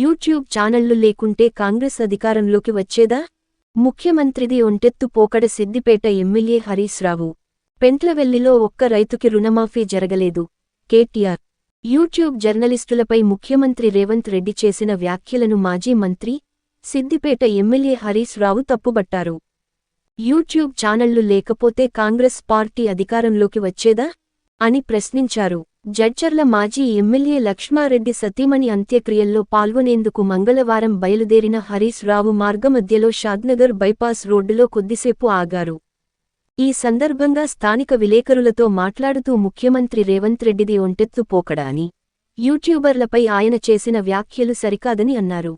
YouTube ఛానళ్ళు లేకుంటే కాంగ్రెస్ అధికారంలోకి వచ్చేదా? ముఖ్యమంత్రిది ఒంటెత్తు పోకడ సిద్దిపేట ఎమ్మెల్యే హరీష్ రావు. పెంట్లవెల్లిలో ఒక్క రైతుకి రుణమాఫీ జరగలేదు. కేటీఆర్. యూట్యూబ్ జర్నలిస్టులపై ముఖ్యమంత్రి రేవంత్ రెడ్డి చేసిన వ్యాఖ్యలను మాజీ మంత్రి సిద్దిపేట ఎమ్మెల్యే హరీష్ రావు తప్పుబట్టారు. యూట్యూబ్ ఛానళ్ళు లేకపోతే కాంగ్రెస్ పార్టీ అధికారంలోకి వచ్చేదా? అని ప్రశ్నించారు. జడ్చర్ల మాజీ ఎమ్మెల్యే లక్ష్మారెడ్డి సతీమణి అంత్యక్రియల్లో పాల్గొనేందుకు మంగళవారం బయలుదేరిన హరీష్ రావు మార్గమధ్యలో షాద్నగర్ బైపాస్ రోడ్డులో కొద్దిసేపు ఆగారు. ఈ సందర్భంగా స్థానిక విలేకరులతో మాట్లాడుతూ ముఖ్యమంత్రి రేవంత్ రెడ్డిది ఒంటెత్తు పోకడా అని యూట్యూబర్లపై ఆయన చేసిన వ్యాఖ్యలు సరికాదని అన్నారు.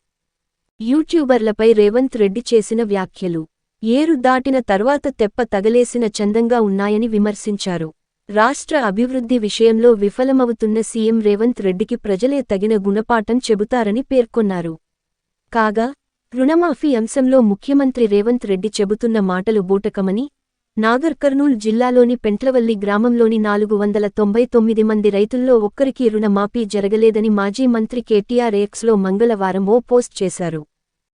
యూట్యూబర్లపై రేవంత్ రెడ్డి చేసిన వ్యాఖ్యలు ఏరు దాటిన తర్వాత తెప్ప తగలేసిన చందంగా ఉన్నాయని విమర్శించారు. రాష్ట్ర అభివృద్ధి విషయంలో విఫలమవుతున్న సీఎం రేవంత్ రెడ్డికి ప్రజలే తగిన గుణపాఠం చెబుతారని పేర్కొన్నారు. కాగా రుణమాఫీ అంశంలో ముఖ్యమంత్రి రేవంత్ రెడ్డి చెబుతున్న మాటలు బూటకమని నాగర్ కర్నూల్ జిల్లాలోని పెంట్లవల్లి గ్రామంలోని నాలుగు వందల తొంభై తొమ్మిది మంది రైతుల్లో ఒక్కరికీ రుణమాఫీ జరగలేదని మాజీ మంత్రి కేటీఆర్ ఎక్స్లో మంగళవారం ఓ పోస్ట్ చేశారు.